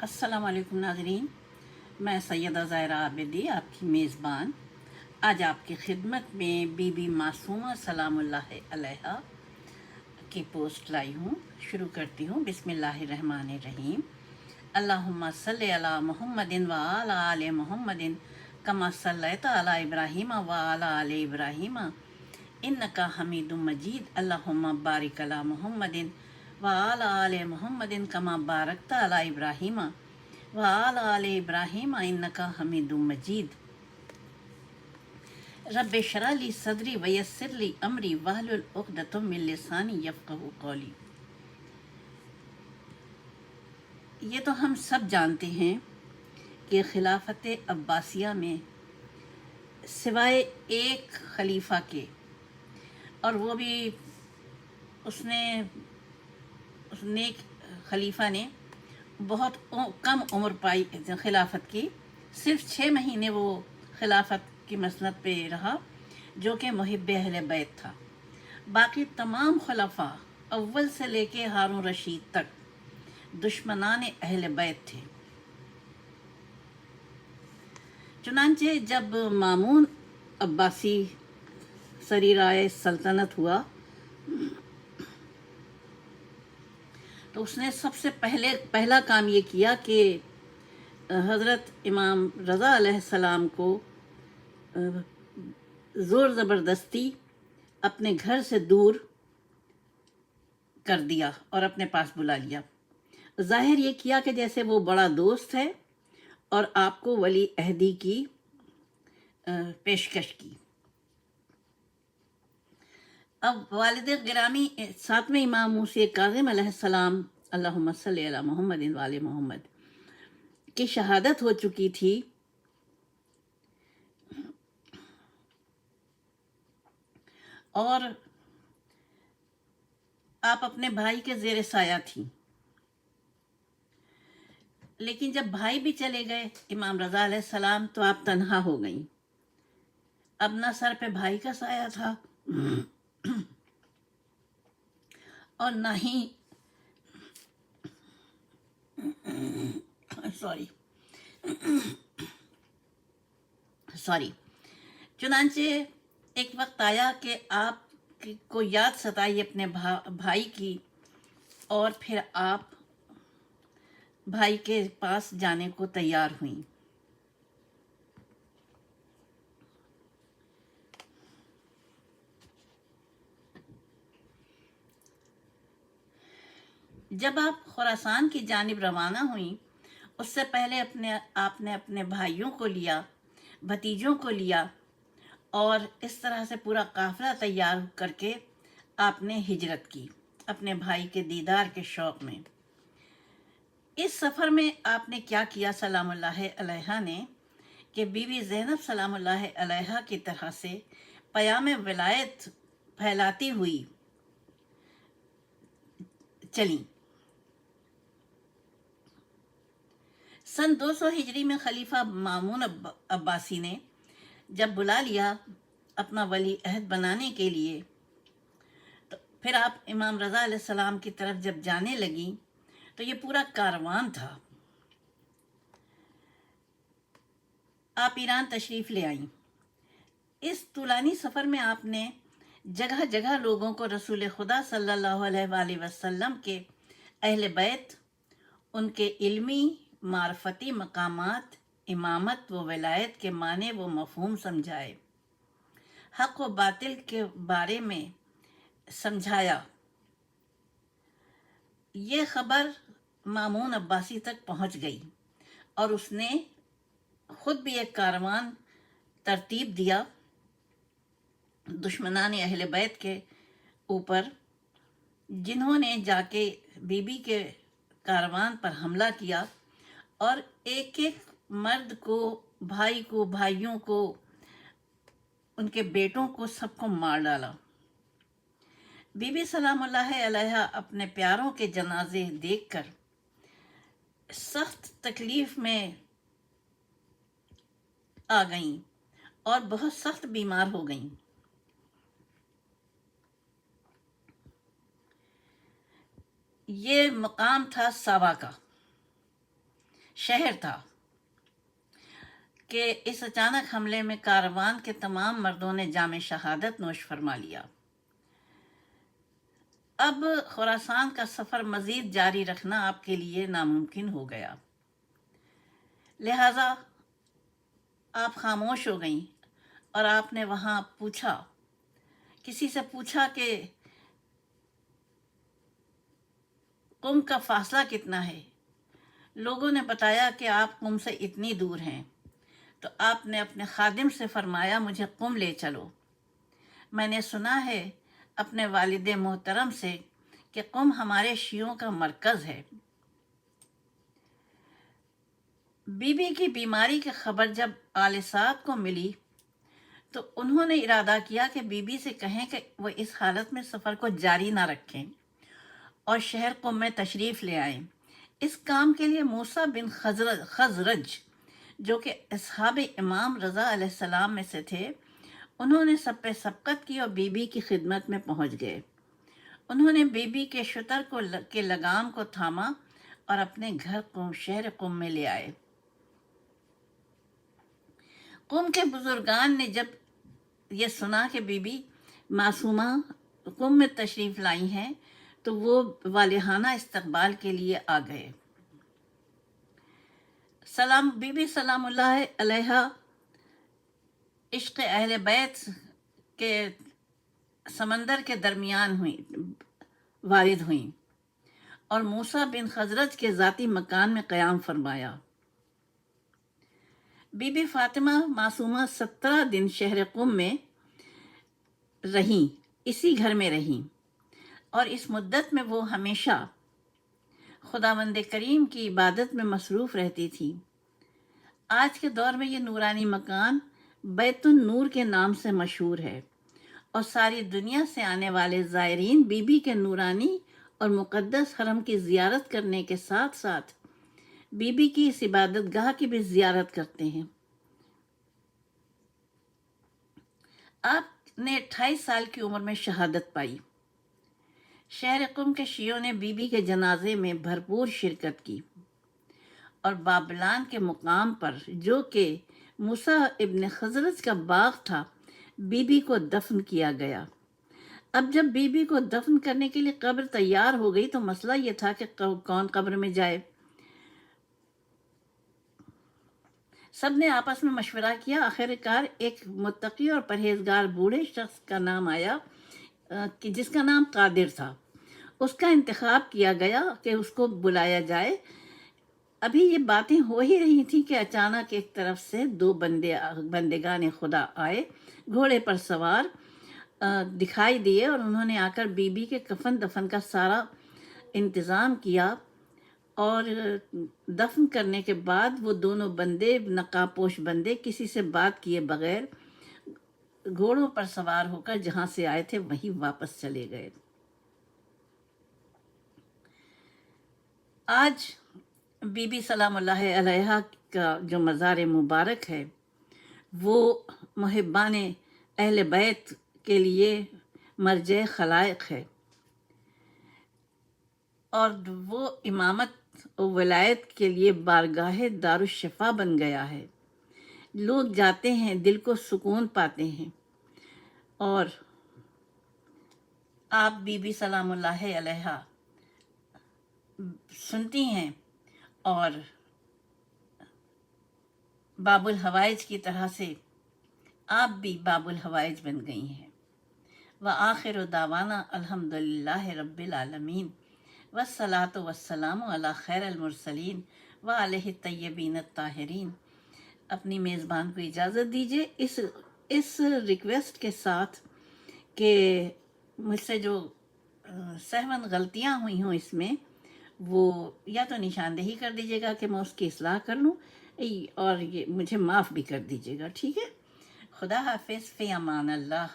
السلام علیکم ناظرین، میں سیدہ ظاہرہ عابدی، آپ کی میزبان۔ آج آپ کی خدمت میں بی بی معصومہ سلام اللہ علیہ کی پوسٹ لائی ہوں، شروع کرتی ہوں۔ بسم اللہ الرحمن الرحیم۔ اللہم صلی علی محمد و آل محمد کما صلیت علی ابراہیم و آل ابراہیم۔ انکا حمید مجید۔ اللہم بارک علی محمد وآل آل محمد کما بارکت علی ابراہیم وآل آل ابراہیم انکا حمید مجید رب شرح لی صدری ویسر لی امری وحلل عقدۃ من لسانی یفقہ قولی یہ تو ہم سب جانتے ہیں کہ خلافت عباسیہ میں سوائے ایک خلیفہ کے اور وہ بھی اس نے نیک خلیفہ نے بہت کم عمر پائی خلافت کی۔ صرف چھ مہینے وہ خلافت کی مسنت پہ رہا، جو کہ محب اہل بیت تھا۔ باقی تمام خلفاء اول سے لے کے ہارون رشید تک دشمنان اہل بیت تھے۔ چنانچہ جب مامون عباسی سری رائے سلطنت ہوا تو اس نے سب سے پہلے پہلا کام یہ کیا کہ حضرت امام رضا علیہ السلام کو زور زبردستی اپنے گھر سے دور کر دیا اور اپنے پاس بلا لیا۔ ظاہر یہ کیا کہ جیسے وہ بڑا دوست ہے اور آپ کو ولی عہدی کی پیشکش کی۔ اب والد گرامی ساتویں امام موسی کاظم علیہ السلام، اللہم صلی علی محمد وال محمد، کی شہادت ہو چکی تھی۔ اور آپ اپنے بھائی کے زیر سایہ تھی لیکن جب بھائی بھی چلے گئے امام رضا علیہ السلام، تو آپ تنہا ہو گئیں۔ اب نہ سر پہ بھائی کا سایہ تھا۔ اور نہ ہی سوری سوری چنانچہ ایک وقت آیا کہ آپ کو یاد ستائی اپنے بھائی کی اور پھر آپ بھائی کے پاس جانے کو تیار ہوئیں۔ جب آپ خوراسان کی جانب روانہ ہوئیں، اس سے پہلے اپنے، آپ نے اپنے بھائیوں کو لیا، بھتیجوں کو لیا، اور اس طرح سے پورا قافلہ تیار کر کے آپ نے ہجرت کی اپنے بھائی کے دیدار کے شوق میں۔ اس سفر میں آپ نے کیا کیا؟ سلام اللہ علیہ نے کہ بی بی زینب سلام اللہ علیہ کی طرح سے پیام ولایت پھیلاتی ہوئی چلیں۔ سن دو سو ہجری میں خلیفہ مامون عباسی نے جب بلا لیا اپنا ولی عہد بنانے کے لیے، تو پھر آپ امام رضا علیہ السلام کی طرف جب جانے لگیں تو یہ پورا کاروان تھا۔ آپ ایران تشریف لے آئیں۔ اس طولانی سفر میں آپ نے جگہ جگہ لوگوں کو رسول خدا صلی اللہ علیہ وآلہ وسلم کے اہل بیت، ان کے علمی معرفتی مقامات، امامت و ولایت کے معنی و مفہوم سمجھائے۔ حق و باطل کے بارے میں سمجھایا۔ یہ خبر مامون عباسی تک پہنچ گئی اور اس نے خود بھی ایک کاروان ترتیب دیا۔ دشمنان اہل بیت کے اوپر، جنہوں نے جا کے بی بی کے کاروان پر حملہ کیا۔ اور ایک ایک مرد کو، بھائی کو، بھائیوں کو، ان کے بیٹوں کو سب کو مار ڈالا۔ بی بی سلام اللہ علیہ اپنے پیاروں کے جنازے دیکھ کر سخت تکلیف میں آ گئیں اور بہت سخت بیمار ہو گئیں۔ یہ مقام تھا ساوا کا۔ شہر تھا کہ اس اچانک حملے میں کاروان کے تمام مردوں نے جامع شہادت نوش فرما لیا۔ اب خوراسان کا سفر مزید جاری رکھنا آپ کے لیے ناممکن ہو گیا۔ لہذا آپ خاموش ہو گئیں اور آپ نے وہاں پوچھا، کسی سے پوچھا کہ قم کا فاصلہ کتنا ہے؟ لوگوں نے بتایا کہ آپ قم سے اتنی دور ہیں۔ تو آپ نے اپنے خادم سے فرمایا، مجھے قم لے چلو۔ میں نے سنا ہے اپنے والد محترم سے کہ قم ہمارے شیعوں کا مرکز ہے۔ بی بی کی بیماری کی خبر جب آل سعد کو ملی، تو انہوں نے ارادہ کیا کہ بی بی سے کہیں کہ وہ اس حالت میں سفر کو جاری نہ رکھیں اور شہر قم میں تشریف لے آئیں۔ اس کام کے لیے موسیٰ بن خزرج خزرج جو کہ اصحاب امام رضا علیہ السلام میں سے تھے، انہوں نے سب پہ سبقت کی اور بی بی کی خدمت میں پہنچ گئے۔ انہوں نے بی بی کے شتر کو کے لگام کو تھاما اور اپنے گھر قم شہر قم میں لے آئے۔ قم کے بزرگان نے جب یہ سنا کہ بی بی معصومہ قم میں تشریف لائی ہیں تو وہ والہانہ استقبال کے لیے آ گئے۔ سلام، بی بی سلام اللہ علیہ۔ عشق اہل بیت کے سمندر کے درمیان ہوئیں وارد ہوئیں اور موسیٰ بن خزرج کے ذاتی مکان میں قیام فرمایا۔ بی بی فاطمہ معصومہ سترہ دن شہر قم میں رہیں، اسی گھر میں رہیں۔ اور اس مدت میں وہ ہمیشہ خدا مند کریم کی عبادت میں مصروف رہتی تھی۔ آج کے دور میں یہ نورانی مکان بیت النور کے نام سے مشہور ہے اور ساری دنیا سے آنے والے زائرین بی بی کے نورانی اور مقدس حرم کی زیارت کرنے کے ساتھ ساتھ بی بی کی اس عبادت گاہ کی بھی زیارت کرتے ہیں۔ آپ نے اٹھائیس سال کی عمر میں شہادت پائی۔ شہر قم کے شیعوں نے بی بی کے جنازے میں بھرپور شرکت کی اور بابلان کے مقام پر جو کہ موسیٰ ابن خزرت کا باغ تھا، بی بی کو دفن کیا گیا۔ اب جب بی بی کو دفن کرنے کے لیے قبر تیار ہو گئی تو مسئلہ یہ تھا کہ کون قبر میں جائے۔ سب نے آپس میں مشورہ کیا۔ آخر کار ایک متقی اور پرہیزگار بوڑھے شخص کا نام آیا۔ کہ جس کا نام قادر تھا۔ اس کا انتخاب کیا گیا کہ اس کو بلایا جائے۔ ابھی یہ باتیں ہو ہی رہی تھیں کہ اچانک ایک طرف سے دو بندے، بندگان خدا آئے، گھوڑے پر سوار دکھائی دیے اور انہوں نے آ کر بی بی کے کفن دفن کا سارا انتظام کیا۔ اور دفن کرنے کے بعد وہ دونوں بندے نقاب پوش بندے، کسی سے بات کیے بغیر گھوڑوں پر سوار ہو کر جہاں سے آئے تھے، وہیں واپس چلے گئے۔ آج بی بی سلام اللہ علیہ کا جو مزار مبارک ہے، وہ محبان اہل بیت کے لیے مرجع خلائق ہے۔ اور وہ امامت و ولایت کے لیے بارگاہ دار الشفا بن گیا ہے۔ لوگ جاتے ہیں، دل کو سکون پاتے ہیں۔ اور آپ بی بی سلام اللہ علیہ سنتی ہیں اور باب الحوائج کی طرح سے آپ بھی باب الحوائج بن گئی ہیں۔ و آخر و داوانہ الحمد للہ رب العالمین۔ وسلاۃ وسلام علی خیر المرسلین و علیہ طیبین الطاہرین۔ اپنی میزبان کو اجازت دیجیے اس اس ریکویسٹ کے ساتھ کہ مجھ سے جو سہون غلطیاں ہوئی ہوں اس میں، وہ یا تو نشاندہی کر دیجیے گا کہ میں اس کی اصلاح کر لوں اور یہ مجھے معاف بھی کر دیجیے گا، ٹھیک ہے؟ خدا حافظ، فی امان اللہ۔